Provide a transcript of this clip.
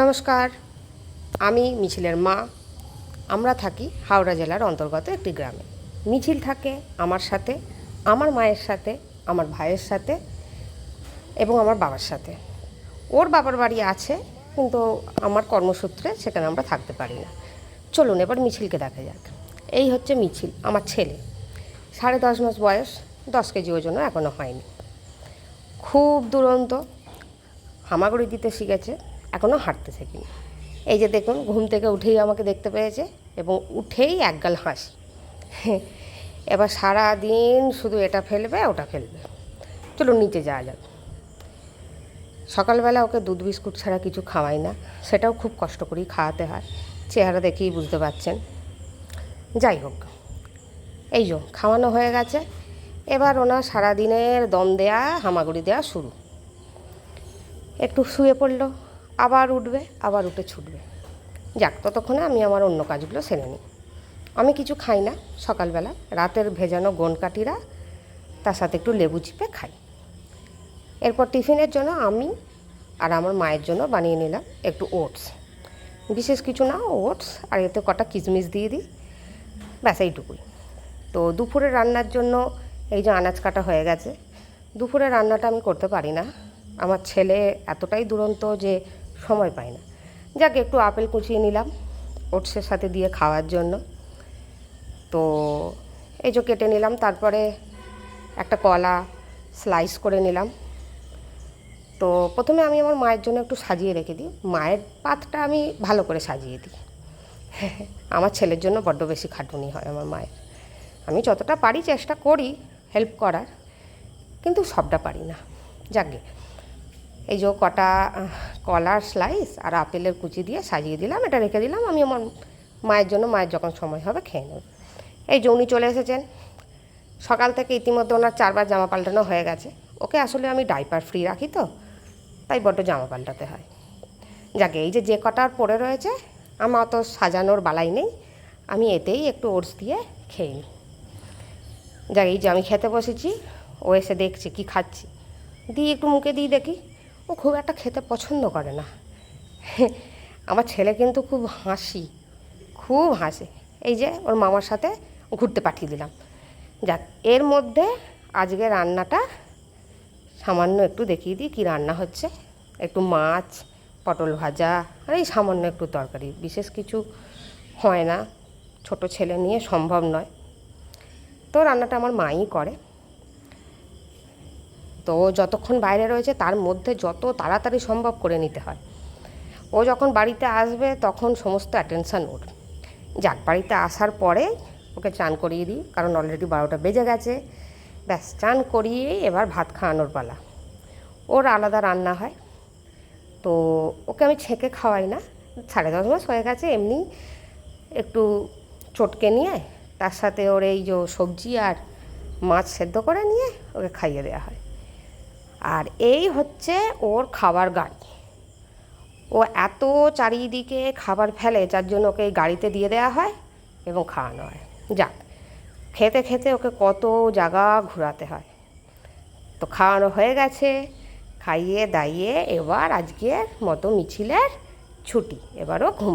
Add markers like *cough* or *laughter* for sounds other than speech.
নমস্কার, আমি মিছিলের মা। আমরা থাকি হাওড়া জেলার অন্তর্গত একটি গ্রামে। মিছিল থাকে আমার সাথে, আমার মায়ের সাথে, আমার ভাইয়ের সাথে এবং আমার বাবার সাথে। ওর বাবার বাড়ি আছে, কিন্তু আমার কর্মসূত্রে সেখানে আমরা থাকতে পারি না। চলুন এবার মিছিলকে দেখা যাক। এই হচ্ছে মিছিল, আমার ছেলে। সাড়ে দশ মাস বয়স, দশ কেজি ওজনও এখনও হয়নি। খুব দুরন্ত, হামাগুড়ি দিতে শিখেছে। এখনও হাঁটতে শেখেনি এই যে দেখুন, ঘুম থেকে উঠেই আমাকে দেখতে পেয়েছে এবং উঠেই একগাল হাসি। এবার সারা দিন শুধু এটা ফেলবে, ওটা ফেলবে। চলো নিচে যাওয়া যাক। সকালবেলা ওকে দুধ বিস্কুট ছাড়া কিছু খাওয়াই না, সেটাও খুব কষ্ট করেই খাওয়াতে হয়। চেহারা দেখেই বুঝতে পারছেন। যাই হোক, এই যো খাওয়ানো হয়ে গেছে। এবার ওনার সারাদিনের দম দেয়া, হামাগুড়ি দেওয়া শুরু। একটু শুয়ে পড়ল আবার উঠবে, আবার উঠে ছুটবে। যাক, ততক্ষণে আমি আমার অন্য কাজগুলো সেরে নিই। আমি কিছু খাই না সকালবেলা। রাতের ভেজানো গনকাটিরা, তার সাথে একটু লেবু চিপে খাই। এরপর টিফিনের জন্য আমি আর আমার মায়ের জন্য বানিয়ে নিলাম একটু ওটস। বিশেষ কিছু না, ওটস আর এতে কটা কিশমিশ দিয়ে দিই। ব্যাস, এইটুকুই। তো দুপুরে রান্নার জন্য এই যে আনাজ কাটা হয়ে গেছে, দুপুরে রান্নাটা আমি করতে পারি না। আমার ছেলে এতটাই দুরন্ত যে সময় পায় না। যাক, একটু আপেল কুচিয়ে নিলাম ওটসের সাথে দিয়ে খাওয়ার জন্য। তো এই যে কেটে নিলাম, তারপরে একটা কলা স্লাইস করে নিলাম। তো প্রথমে আমি আমার মায়ের জন্য একটু সাজিয়ে রেখে দিই। মায়ের পাতটা আমি ভালো করে সাজিয়ে দিই। *laughs* আমার ছেলের জন্য বড্ড বেশি খাটুনি হয় আমার মায়ের। আমি যতটা পারি চেষ্টা করি হেল্প করার, কিন্তু সবটা পারি না। যাকে এই যে কটা কলার স্লাইস আর আপেলের কুচি দিয়ে সাজিয়ে দিলাম, এটা রেখে দিলাম, আমি আমার মায়ের জন্য, মায়ের যখন সময় হবে খেয়ে নেব। এই যে উনি চলে এসেছেন, সকাল থেকে ইতিমধ্যে ওনার চারবার জামা পাল্টানো হয়ে গেছে। ওকে আসলে আমি ডাইপার ফ্রি রাখি তো, তাই বড্ড জামা পাল্টাতে হয়। যাকে, এই যে যে কটার পড়ে রয়েছে, আমার অত সাজানোর বালাই নেই, আমি এতেই একটু ওটস দিয়ে খেয়ে নিই। যাক, এই যে আমি খেতে বসেছি, ও এসে দেখছি কি খাচ্ছি। দিই একটু মুখে দিই দেখি ও খুব একটা খেতে পছন্দ করে না। আমার ছেলে কিন্তু খুব হাসি, খুব হাসে। এই যে ওর মামার সাথে ঘুরতে পাঠিয়ে দিলাম। যাক, এর মধ্যে আজকে রান্নাটা সামান্য একটু দেখিয়ে দিই কী রান্না হচ্ছে। একটু মাছ, পটল ভাজা, আর এই সামান্য একটু তরকারি। বিশেষ কিছু হয় না, ছোট ছেলে নিয়ে সম্ভব নয়। তো রান্নাটা আমার মাই করে। তো ও যতক্ষণ বাইরে রয়েছে তার মধ্যে যত তাড়াতাড়ি সম্ভব করে নিতে হয়। ও যখন বাড়িতে আসবে তখন সমস্ত অ্যাটেনশান ওর। যাক, বাড়িতে আসার পরে ওকে চান করিয়ে দিই, কারণ অলরেডি বারোটা বেজে গেছে। ব্যাস, চান করিয়ে এবার ভাত খাওয়ানোর পালা। ওর আলাদা রান্না হয়। তো ওকে আমি ছেঁকে খাওয়াই না। সাড়ে দশ মাস হয়ে গেছে, এমনি একটু চটকে নিয়ে তার সাথে ওর এই যে সবজি আর মাছ সেদ্ধ করে নিয়ে ওকে খাইয়ে দেওয়া হয়। আর এই হচ্ছে ওর খাবার গাড়ি। ও এত চারিদিকে খাবার ফেলে, যার জন্য ওকে এই গাড়িতে দিয়ে দেওয়া হয় এবং খাওয়ানো হয়। যাক, খেতে খেতে ওকে কত জায়গা ঘোরাতে হয়। তো খাওয়ানো হয়ে গেছে, খাইয়ে দাইয়ে এবার আজকের মতো মিছিলের ছুটি। এবারও ঘুম